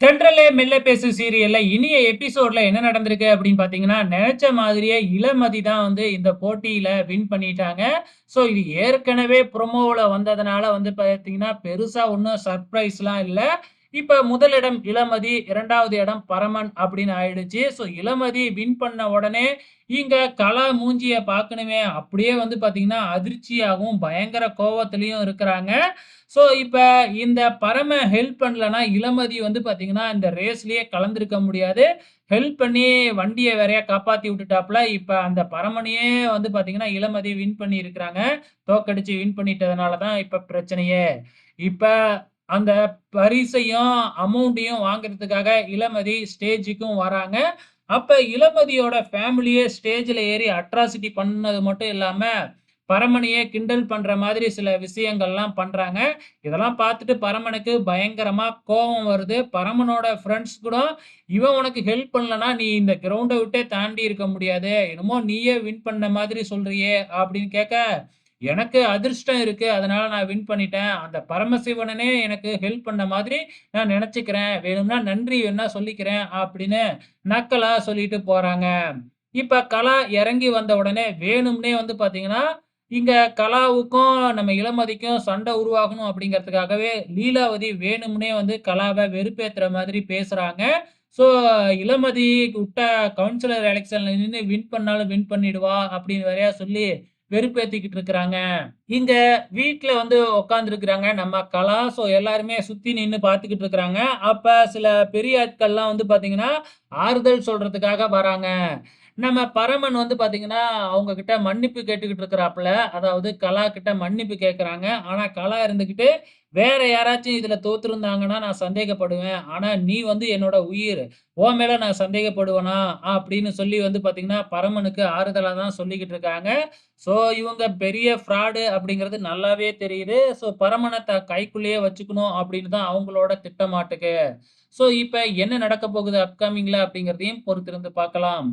தென்றலே மெல்ல பேசு சீரியல்ல இனிய எபிசோட்ல என்ன நடந்திருக்கு அப்படின்னு பார்த்தீங்கன்னா, நினைச்ச மாதிரியே இளமதி தான் வந்து இந்த போட்டியில வின் பண்ணிட்டாங்க. ஸோ இது ஏற்கனவே ப்ரொமோவில் வந்ததுனால வந்து பார்த்தீங்கன்னா, பெருசா ஒன்றும் சர்ப்ரைஸ்லாம் இல்லை இப்போ முதலிடம் இளமதி, இரண்டாவது இடம் பரமன் அப்படின்னு ஆயிடுச்சு. ஸோ இளமதி வின் பண்ண உடனே, இங்க கலா மூஞ்சியை பார்க்கணுமே, அப்படியே வந்து பார்த்தீங்கன்னா, அதிர்ச்சியாகவும் பயங்கர கோவத்திலையும் இருக்கிறாங்க. ஸோ இப்போ இந்த பரம ஹெல்ப் பண்ணலன்னா, இளமதி வந்து பார்த்தீங்கன்னா, இந்த ரேஸ்லேயே கலந்துருக்க முடியாது. ஹெல்ப் பண்ணி வண்டியை வேறையா காப்பாற்றி விட்டுட்டாப்புல இப்போ அந்த பரமனையே வந்து பார்த்தீங்கன்னா, இளமதி வின் பண்ணியிருக்கிறாங்க. தோக்கடிச்சு வின் பண்ணிட்டதுனால தான் இப்போ பிரச்சனையே. இப்போ அந்த பரிசையும், அமௌண்ட்டையும் வாங்குறதுக்காக இளமதி ஸ்டேஜுக்கும் வராங்க. அப்போ இளமதியோட ஃபேமிலியே ஸ்டேஜில் ஏறி அட்ராசிட்டி பண்ணது மட்டும் இல்லாமல் பரமனையே கிண்டல் பண்ற மாதிரி சில விஷயங்கள்லாம் பண்றாங்க. இதெல்லாம் பார்த்துட்டு பரமனுக்கு பயங்கரமா கோபம் வருது. பரமனோட ஃப்ரெண்ட்ஸ் கூட, "இவன் உனக்கு ஹெல்ப் பண்ணலன்னா, நீ இந்த கிரவுண்டை விட்டே தாண்டி இருக்க முடியாது. என்னமோ நீயே வின் பண்ண மாதிரி சொல்றியே" அப்படின்னு கேட்க, "எனக்கு அதிர்ஷ்டம் இருக்கு. அதனால நான் வின் பண்ணிட்டேன். அந்த பரமசிவனனே எனக்கு ஹெல்ப் பண்ண மாதிரி நான் நினைச்சுக்கிறேன் வேணும்னா நன்றி வேணா சொல்லிக்கிறேன்" அப்படின்னு நக்கலா சொல்லிட்டு போறாங்க. இப்ப கலா இறங்கி வந்த உடனே வேணும்னே வந்து பாத்தீங்கன்னா இங்க கலாவுக்கும், நம்ம இளமதிக்கும் சண்டை உருவாகணும் அப்படிங்கிறதுக்காகவே லீலாவதி வேணும்னே வந்து கலாவை வெறுப்பேத்துற மாதிரி பேசுறாங்க. ஸோ இளமதி விட்ட கவுன்சிலர் எலெக்ஷனில் நின்று வின் பண்ணாலும் வின் பண்ணிடுவா அப்படின்னு வரையா சொல்லி வெறுப்பேத்திக்கிட்டு இருக்கிறாங்க. இங்க வீட்டில் வந்து உட்காந்துருக்குறாங்க நம்ம கலா. ஸோ எல்லாருமே சுத்தி நின்று பார்த்துக்கிட்டு இருக்கிறாங்க. அப்ப சில பெரிய ஆட்கள்லாம் வந்து பார்த்தீங்கன்னா, ஆறுதல் சொல்றதுக்காக வராங்க. நம்ம பரமன் வந்து பார்த்தீங்கன்னா, அவங்க கிட்ட மன்னிப்பு கேட்டுக்கிட்டு இருக்கிறாப்புல அதாவது கலா கிட்ட மன்னிப்பு கேட்கறாங்க. ஆனா கலா இருந்துகிட்டு, "வேற யாராச்சும் இதுல தோத்துருந்தாங்கன்னா நான் சந்தேகப்படுவேன். ஆனா நீ வந்து என்னோட உயிர். ஓ மேல நான் சந்தேகப்படுவேனா?" அப்படின்னு சொல்லி வந்து பார்த்தீங்கன்னா, பரமனுக்கு ஆறுதலா தான் சொல்லிக்கிட்டு இருக்காங்க. ஸோ இவங்க பெரிய ஃப்ராடு அப்படிங்கிறது நல்லாவே தெரியுது. ஸோ பரமனை த கைக்குள்ளேயே வச்சுக்கணும் அப்படின்னு தான் அவங்களோட திட்டமாட்டுக்கு. ஸோ இப்போ என்ன நடக்கப் போகுது அப்கமிங்ல அப்படிங்கிறதையும் பொறுத்திருந்து பார்க்கலாம்.